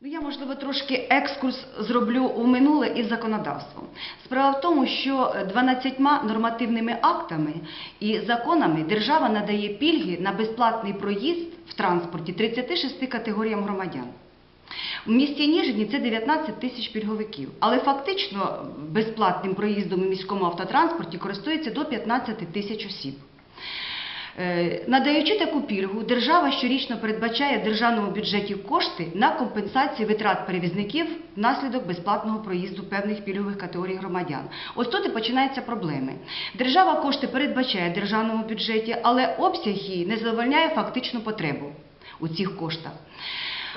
Ну, я, можливо, трошки екскурс зроблю у минуле із законодавством. Справа в тому, що 12 нормативними актами і законами держава надає пільги на безплатний проїзд в транспорті 36 категоріям громадян. У місті Ніжині це 19 тисяч пільговиків, але фактично безплатним проїздом у міському автотранспорті користується до 15 тисяч осіб. Е, Надаючи таку пільгу, держава щорічно передбачає державному бюджеті кошти на компенсацію витрат перевізників внаслідок безплатного проїзду певних пільгових категорій громадян. Ось тут і починаються проблеми. Держава кошти передбачає державному бюджеті, але обсяг її не задовольняє фактичну потребу у цих коштах.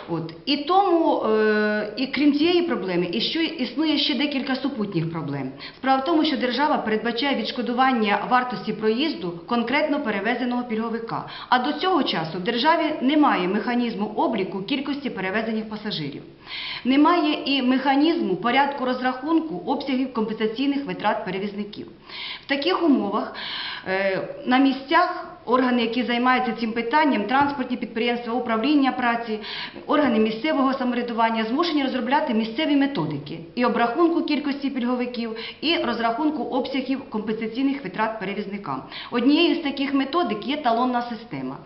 От. І тому, е, і крім цієї проблеми, і що існує ще декілька супутніх проблем. Справа в тому, що держава передбачає відшкодування вартості проїзду конкретно перевезеного пільговика. А до цього часу в державі немає механізму обліку кількості перевезених пасажирів. Немає і механізму порядку розрахунку обсягів компенсаційних витрат перевізників. В таких умовах е, на місцях органи, які займаються цим питанням, транспортні підприємства, управління праці, органи місцевого самоврядування змушені розробляти місцеві методики і обрахунку кількості пільговиків, і розрахунку обсягів компенсаційних витрат перевізникам. Однією з таких методик є талонна система.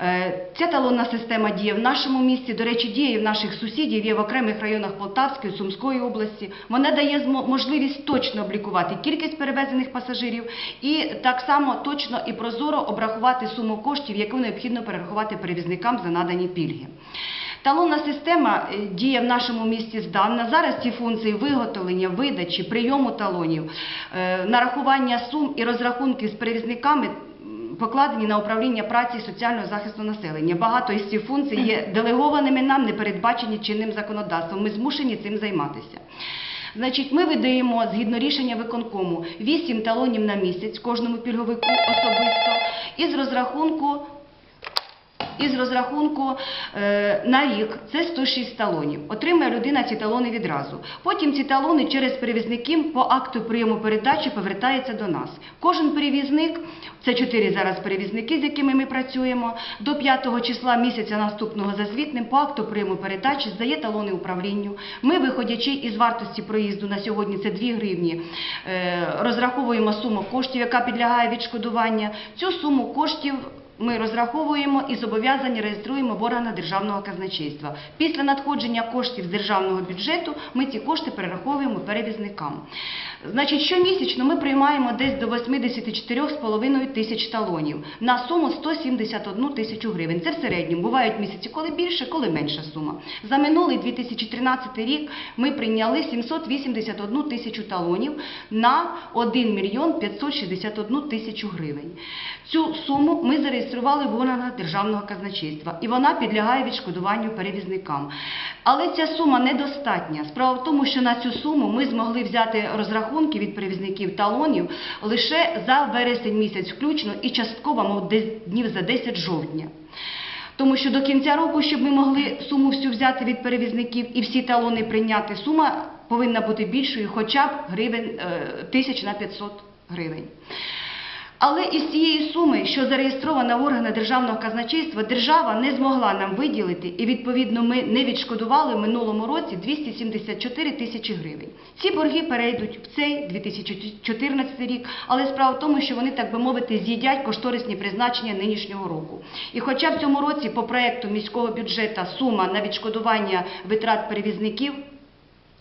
Е, Ця талонна система діє в нашому місті, до речі, діє в наших сусідів, є в окремих районах Полтавської, Сумської області. Вона дає можливість точно облікувати кількість перевезених пасажирів і так само точно і прозоро обрахувати суму коштів, яку необхідно перерахувати перевізникам за надані пільги. Талонна система е, діє в нашому місті здавна. Зараз ці функції виготовлення, видачі, прийому талонів, е, нарахування сум і розрахунки з перевізниками покладені на управління праці і соціального захисту населення. Багато із цих функцій є делегованими нам, не передбачені чинним законодавством. Ми змушені цим займатися. Значить, ми видаємо згідно рішення виконкому 8 талонів на місяць кожному пільговику особисто із розрахунку із розрахунку е, на рік це 106 талонів. Отримає людина ці талони відразу. Потім ці талони через перевізників по акту прийому передачі повертаються до нас. Кожен перевізник, це чотири зараз перевізники, з якими ми працюємо, до 5 числа місяця наступного за звітним по акту прийому передачі здає талони управлінню. Ми, виходячи із вартості проїзду на сьогодні, це 2 гривні, е, розраховуємо суму коштів, яка підлягає відшкодування. Цю суму коштів ми розраховуємо і зобов'язані реєструємо в органах державного казначейства. Після надходження коштів з державного бюджету ми ці кошти перераховуємо перевізникам. Значить, щомісячно ми приймаємо десь до 84,5 тисяч талонів на суму 171 тисячу гривень. Це в середньому. Бувають місяці, коли більше, коли менша сума. За минулий 2013 рік ми прийняли 781 тисячу талонів на 1 мільйон 561 тисячу гривень. Цю суму ми зареєстрували в органах державного казначейства, і вона підлягає відшкодуванню перевізникам. Але ця сума недостатня. Справа в тому, що на цю суму ми змогли взяти розрахунки від перевізників талонів лише за вересень місяць включно і частково, мов днів за 10 жовтня. Тому що до кінця року, щоб ми могли суму всю взяти від перевізників і всі талони прийняти, сума повинна бути більшою, хоча б гривень е, тисяч на 500 гривень. Але із цієї суми, що зареєстрована в органах державного казначейства, держава не змогла нам виділити, і відповідно ми не відшкодували минулому році 274 тисячі гривень. Ці борги перейдуть в цей 2014 рік, але справа в тому, що вони, так би мовити, з'їдять кошторисні призначення нинішнього року. І хоча в цьому році по проекту міського бюджету сума на відшкодування витрат перевізників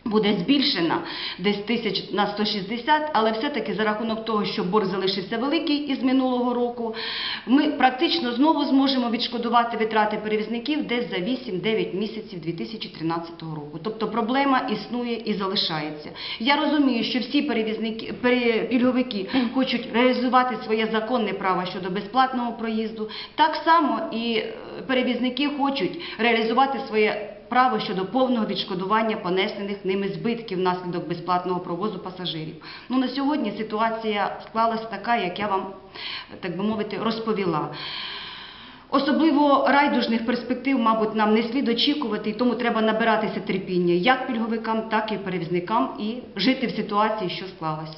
буде збільшена десь тисяч на 160, але все-таки за рахунок того, що борг залишився великий із минулого року, ми практично знову зможемо відшкодувати витрати перевізників десь за 8-9 місяців 2013 року. Тобто проблема існує і залишається. Я розумію, що всі перевізники, пере- пільговики хочуть реалізувати своє законне право щодо безплатного проїзду. Так само і е, перевізники хочуть реалізувати своє право щодо повного відшкодування понесених ними збитків внаслідок безплатного провозу пасажирів. Ну, на сьогодні ситуація склалась така, як я вам, так би мовити, розповіла. Особливо райдужних перспектив, мабуть, нам не слід очікувати, і тому треба набиратися терпіння як пільговикам, так і перевізникам і жити в ситуації, що склалась.